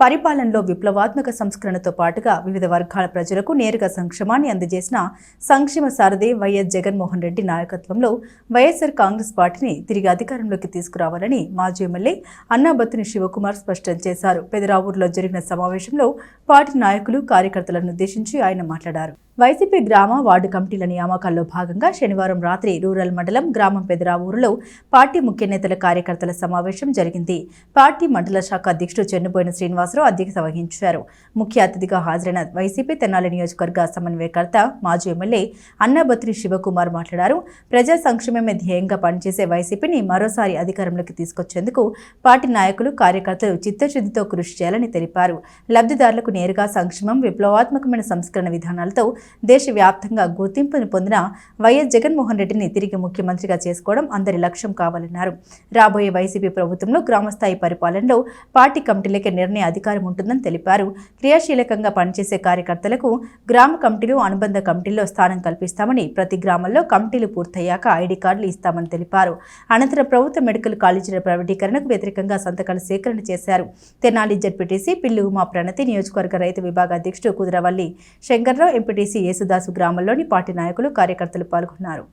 పరిపాలనలో విప్లవాత్మక సంస్కరణతో పాటుగా వివిధ వర్గాల ప్రజలకు నేరుగా సంక్షేమాన్ని అందజేసిన సంక్షేమ సారథి వైఎస్ జగన్మోహన్ రెడ్డి నాయకత్వంలో వైఎస్ఆర్ కాంగ్రెస్ పార్టీని తిరిగి అధికారంలోకి తీసుకురావాలని మాజీ ఎమ్మెల్యే అన్నాబత్తుని శివకుమార్ స్పష్టం చేశారు. పెదరావూరులో జరిగిన సమావేశంలో పార్టీ నాయకులు కార్యకర్తలను ఉద్దేశించి ఆయన మాట్లాడారు. వైసీపీ గ్రామ వార్డు కమిటీల నియామకాల్లో భాగంగా శనివారం రాత్రి రూరల్ మండలం గ్రామం పెదరావూరులో పార్టీ ముఖ్య నేతల కార్యకర్తల సమావేశం జరిగింది. పార్టీ మండల శాఖ అధ్యక్షుడు చెన్నుబోయిన శ్రీనివాసరావు అధ్యక్షత వహించారు. ముఖ్య అతిథిగా హాజరైన వైసీపీ తెనాలి నియోజకవర్గ సమన్వయకర్త మాజీ ఎమ్మెల్యే అన్నాబత్రి శివకుమార్ మాట్లాడారు. ప్రజా సంక్షేమమే ధ్యేయంగా పనిచేసే వైసీపీని మరోసారి అధికారంలోకి తీసుకొచ్చేందుకు పార్టీ నాయకులు కార్యకర్తలు చిత్తశుద్ధితో కృషి చేయాలని తెలిపారు. లబ్ధిదారులకు నేరుగా సంక్షేమం విప్లవాత్మకమైన సంస్కరణ విధానాలతో దేశవ్యాప్తంగా గుర్తింపును పొందిన వైఎస్ జగన్మోహన్ రెడ్డిని తిరిగి ముఖ్యమంత్రిగా చేసుకోవడం అందరి లక్ష్యం కావాలన్నారు. రాబోయే వైసీపీ ప్రభుత్వంలో గ్రామస్థాయి పరిపాలనలో పార్టీ కమిటీలకే నిర్ణయ అధికారం ఉంటుందని తెలిపారు. క్రియాశీలకంగా పనిచేసే కార్యకర్తలకు గ్రామ కమిటీలు అనుబంధ కమిటీల్లో స్థానం కల్పిస్తామని ప్రతి గ్రామంలో కమిటీలు పూర్తయ్యాక ఐడి కార్డులు ఇస్తామని తెలిపారు. అనంతరం ప్రభుత్వ మెడికల్ కాలేజీల ప్రైవేటీకరణకు వ్యతిరేకంగా సంతకాల సేకరణ చేశారు. తెనాలి జడ్పీటీసీ పిల్లి ఉమా ప్రణతి నియోజకవర్గ రైతు విభాగ అధ్యక్షుడు కుదిరవల్లి శంకర్రావు ఎంపీటీసీ యేసుదాసు గ్రామంలోని పార్టీ నాయకులు కార్యకర్తలు పాల్గొన్నారు.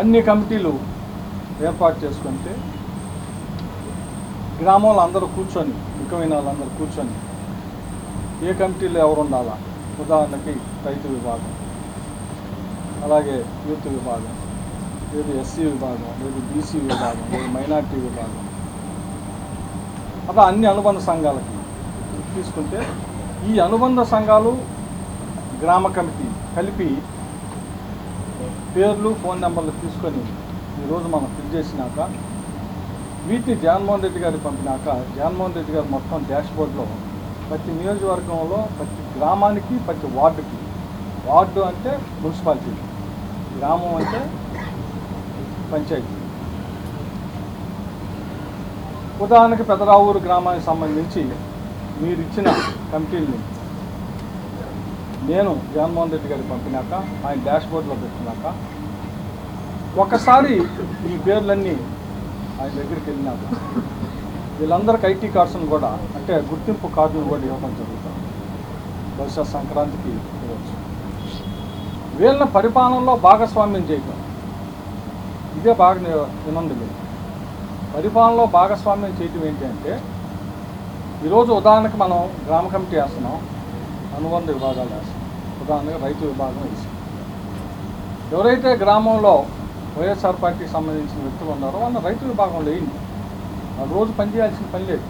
అన్ని కమిటీలు ఏర్పాటు చేసుకుంటే గ్రామంలో అందరూ కూర్చొని ముఖ్యమైన వాళ్ళందరూ కూర్చొని ఏ కమిటీలో ఎవరు ఉండాలా ఉదాహరణకి రైతు విభాగం అలాగే యూత్ విభాగం లేదు ఎస్సీ విభాగం లేదు బీసీ విభాగం లేదు మైనార్టీ విభాగం. అలా అన్ని అనుబంధ సంఘాలకి తీసుకుంటే ఈ అనుబంధ సంఘాలు గ్రామ కమిటీ కలిపి పేర్లు ఫోన్ నెంబర్లు తీసుకొని ఈరోజు మనం ఫిల్ చేసినాక వీటిని జగన్మోహన్ రెడ్డి గారికి పంపినాక జగన్మోహన్ రెడ్డి గారు మొత్తం డాష్ బోర్డ్లో ప్రతి నియోజకవర్గంలో ప్రతి గ్రామానికి ప్రతి వార్డుకి. వార్డు అంటే మున్సిపాలిటీ. గ్రామం అంటే పంచాయతీ. ఉదాహరణకి పెదరావూరు గ్రామానికి సంబంధించి మీరు ఇచ్చిన కమిటీని నేను జగన్మోహన్ రెడ్డి గారికి పంపినాక ఆయన డాష్బోర్డ్లో పెట్టినాక ఒకసారి ఈ పేర్లన్నీ ఆయన దగ్గరికి వెళ్ళినాక వీళ్ళందరికీ ఐటీ కార్డ్స్ను కూడా అంటే గుర్తింపు కార్డును కూడా ఇవ్వడం జరుగుతుంది. బహుశా సంక్రాంతికి ఇవ్వచ్చు వీళ్ళని పరిపాలనలో భాగస్వామ్యం చేయటం. ఇదే బాగా ని- వినండి మీరు. పరిపాలనలో భాగస్వామ్యం చేయటం ఏంటి అంటే ఈరోజు ఉదాహరణకి మనం గ్రామ కమిటీ వేస్తున్నాం అనుబంధ విభాగాలు వేస్తాం ఉదాహరణగా రైతు విభాగం వేసాం ఎవరైతే గ్రామంలో వైఎస్ఆర్ పార్టీకి సంబంధించిన వ్యక్తులు ఉన్నారో వాళ్ళ రైతు విభాగంలో వేయండి. వాళ్ళు రోజు పనిచేయాల్సిన పని లేదు.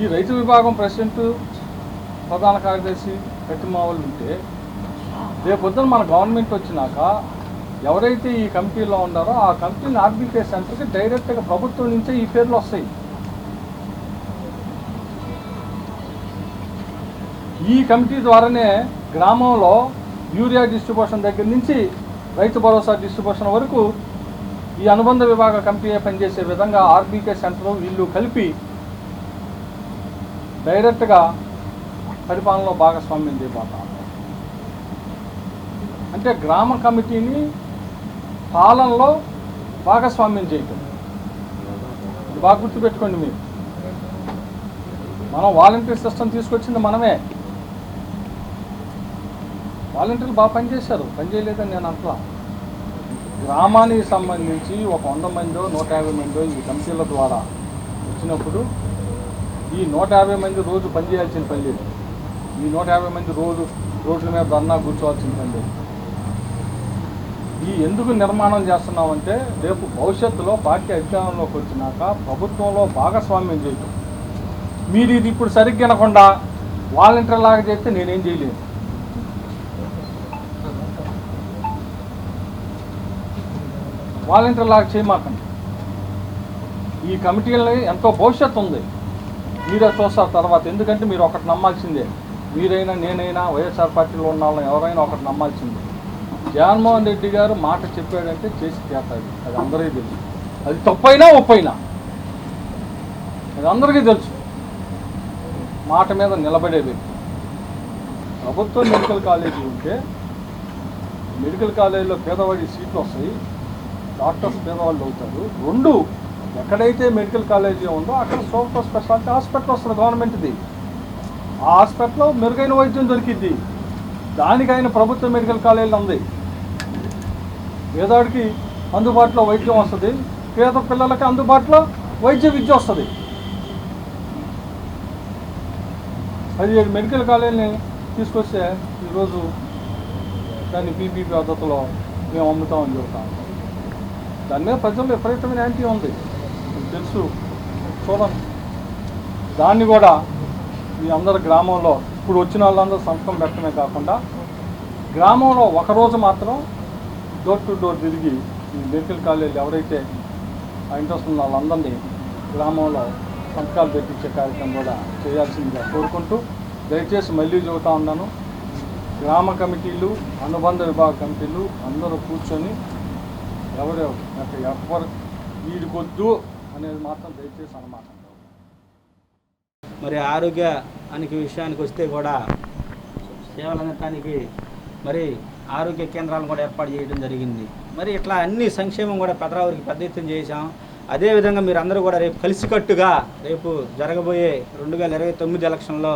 ఈ రైతు విభాగం ప్రెసిడెంట్ ప్రధాన కార్యదర్శి కట్టిమావలు ఉంటే రేపొద్దున మన గవర్నమెంట్ వచ్చినాక ఎవరైతే ఈ కమిటీలో ఉన్నారో ఆ కమిటీని ఆర్బీకే సెంటర్కి డైరెక్ట్గా ప్రభుత్వం నుంచే ఈ పేర్లు వస్తాయి. ఈ కమిటీ ద్వారానే గ్రామంలో యూరియా డిస్ట్రిబ్యూషన్ దగ్గర నుంచి రైతు భరోసా డిస్ట్రిబ్యూషన్ వరకు ఈ అనుబంధ విభాగ కంపెనీ పనిచేసే విధంగా ఆర్బీకే సెంటర్ వీళ్ళు కలిపి డైరెక్ట్గా పరిపాలనలో భాగస్వామ్యం చేయబోతాం అంటే గ్రామ కమిటీని పాలనలో భాగస్వామ్యం చేయటం. ఇది బాగా గుర్తుపెట్టుకోండి మీరు. మనం వాలంటీర్ సిస్టమ్ తీసుకొచ్చింది మనమే. వాలంటీర్లు బాగా పనిచేశారు. పనిచేయలేదని నేను అంటలా గ్రామానికి సంబంధించి ఒక వంద మందో నూట యాభై మందో ఈ కమిటీల ద్వారా వచ్చినప్పుడు ఈ నూట యాభై మంది రోజు పనిచేయాల్సిన పని లేదు. ఈ నూట యాభై మంది రోజు రోడ్ల మీద ధర్నా కూర్చోవాల్సిన పని లేదు. ఈ ఎందుకు నిర్మాణం చేస్తున్నామంటే రేపు భవిష్యత్తులో పార్టీ అధికారంలోకి వచ్చినాక ప్రభుత్వంలో భాగస్వామ్యం చేయటం. మీరు ఇది ఇప్పుడు సరిగ్గా వినకుండా వాలంటీర్ లాగా చేస్తే నేనేం చేయలేను. వాలంటీర్ లాగా చేయమాకండి. ఈ కమిటీలని ఎంతో భవిష్యత్తు ఉంది. మీరే చూస్తారు తర్వాత. ఎందుకంటే మీరు ఒకటి నమ్మాల్సిందే. మీరైనా నేనైనా వైఎస్ఆర్ పార్టీలో ఉన్న వాళ్ళని ఎవరైనా ఒకటి నమ్మాల్సిందే. జగన్మోహన్ రెడ్డి గారు మాట చెప్పాడంటే చేసి చేస్తాడు అది అందరికీ తెలుసు. అది తప్పైనా ఒప్పైనా. అది అందరికీ తెలుసు. మాట మీద నిలబడే వ్యక్తి. ప్రభుత్వ మెడికల్ కాలేజీ ఉంటే మెడికల్ కాలేజీలో పేదవాడి సీట్లు వస్తాయి. డాక్టర్స్ పేదవాళ్ళు అవుతారు. రెండు ఎక్కడైతే మెడికల్ కాలేజీ ఉందో అక్కడ సూపర్ స్పెషాలిటీ హాస్పిటల్ వస్తుంది గవర్నమెంట్ది. ఆ హాస్పిటల్లో మెరుగైన వైద్యం దొరికిద్ది. దానికైన ప్రభుత్వ మెడికల్ కాలేజీలు ఉంది. పేదవాడికి అందుబాటులో వైద్యం వస్తుంది. పేద పిల్లలకి అందుబాటులో వైద్య విద్య వస్తుంది. పదిహేడు మెడికల్ కాలేజీని తీసుకొస్తే ఈరోజు దాన్ని పీపీపీ పద్ధతిలో మేము అమ్ముతామని చెబుతాము దాని మీద ప్రజల్లో విపరీతమైన యాంటీ ఉంది. మీకు తెలుసు. చూడండి. దాన్ని కూడా మీ అందరు గ్రామంలో ఇప్పుడు వచ్చిన వాళ్ళందరూ సంతకం పెట్టడమే కాకుండా గ్రామంలో ఒకరోజు మాత్రం డోర్ టు డోర్ తిరిగి ఈ మెడికల్ కాలేజీలు ఎవరైతే ఆ ఇంట్రెస్ట్ ఉన్న వాళ్ళందరినీ గ్రామంలో సంతకాలు పెట్టించే కార్యక్రమం కూడా చేయాల్సిందిగా కోరుకుంటూ దయచేసి మళ్ళీ చెబుతా ఉన్నాను. గ్రామ కమిటీలు అనుబంధ విభాగ కమిటీలు అందరూ కూర్చొని ఎవరు? ఎవరు వీడికొద్దు అనేది మాత్రం దయచేసి అనమాట మరి ఆరోగ్యానికి విషయానికి వస్తే కూడా సేవలందటానికి మరి ఆరోగ్య కేంద్రాలను కూడా ఏర్పాటు చేయడం జరిగింది. మరి ఇట్లా అన్ని సంక్షేమం కూడా పెదరావురికి పెద్ద ఎత్తున చేశాం. అదేవిధంగా మీరు అందరూ కూడా రేపు కలిసికట్టుగా రేపు జరగబోయే రెండు వేల ఇరవై తొమ్మిది ఎలక్షన్లో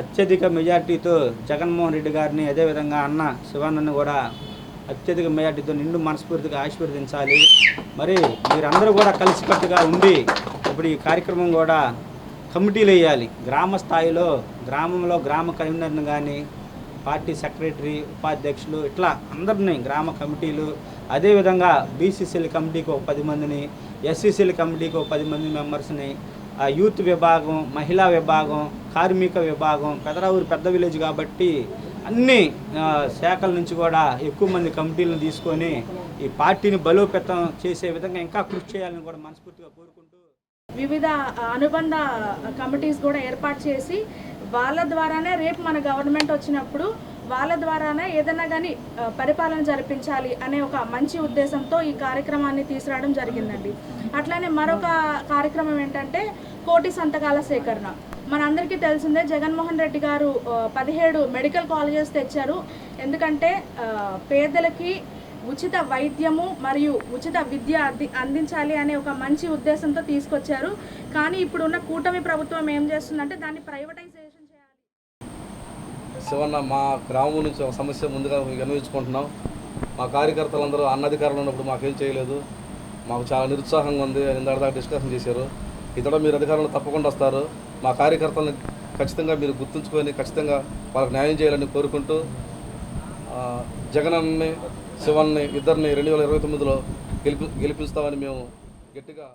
అత్యధిక మెజార్టీతో జగన్మోహన్ రెడ్డి గారిని అదేవిధంగా అన్న శివానంద్ కూడా అత్యధిక మెజార్టీతో నిండు మనస్ఫూర్తిగా ఆశీర్వదించాలి. మరి మీరందరూ కూడా కలిసికట్టుగా ఉండి ఇప్పుడు ఈ కార్యక్రమం కూడా కమిటీలు వేయాలి. గ్రామ స్థాయిలో గ్రామంలో గ్రామ కన్వీనర్ని కానీ పార్టీ సెక్రటరీ ఉపాధ్యక్షులు ఇట్లా అందరినీ గ్రామ కమిటీలు అదేవిధంగా బీసీసీల కమిటీకి ఒక పది మందిని ఎస్సీసీల కమిటీకి ఒక పది మంది మెంబర్స్ని ఆ యూత్ విభాగం మహిళా విభాగం కార్మిక విభాగం పెదరావూరు పెద్ద విలేజ్ కాబట్టి అన్ని శాఖల నుంచి కూడా ఎక్కువ మంది కమిటీలను తీసుకొని ఈ పార్టీని బలోపేతం చేసే విధంగా ఇంకా కృషి చేయాలని కూడా మనస్ఫూర్తిగా కోరుకుంటూ వివిధ అనుబంధ కమిటీస్ కూడా ఏర్పాటు చేసి వాళ్ళ ద్వారానే రేపు మన గవర్నమెంట్ వచ్చినప్పుడు వాళ్ళ ద్వారానే ఏదైనా కానీ పరిపాలన జరిపించాలి అనే ఒక మంచి ఉద్దేశంతో ఈ కార్యక్రమాన్ని తీసుకురావడం జరిగిందండి. అట్లానే మరొక కార్యక్రమం ఏంటంటే కోటి సంతకాల సేకరణ. మనందరికీ తెలిసిందే జగన్మోహన్ రెడ్డి గారు పదిహేడు మెడికల్ కాలేజెస్ తెచ్చారు. ఎందుకంటే పేదలకి ఉచిత వైద్యము మరియు ఉచిత విద్య అంది అందించాలి అనే ఒక మంచి ఉద్దేశంతో తీసుకొచ్చారు. కానీ ఇప్పుడున్న కూటమి ప్రభుత్వం ఏం చేస్తుందంటే దాన్ని ప్రైవేటైజేషన్ చేయాలి. శివన్న మా గ్రామం నుంచి ఒక సమస్య ముందుగా వినియోగించుకుంటున్నాం మా కార్యకర్తలందరూ అన్నధికారులు ఉన్నప్పుడు మాకేం చేయలేదు. మాకు చాలా నిరుత్సాహంగా ఉంది ఇందాక దాకా డిస్కషన్ చేశారు. ఇతడ మీరు అధికారులు తప్పకుండా వస్తారు. మా కార్యకర్తలను ఖచ్చితంగా మీరు గుర్తుంచుకొని ఖచ్చితంగా వాళ్ళకి న్యాయం చేయాలని కోరుకుంటూ జగనన్ని శివన్ని ఇద్దరిని రెండు వేల ఇరవై తొమ్మిదిలో గెలిపి గెలిపిస్తామని మేము గట్టిగా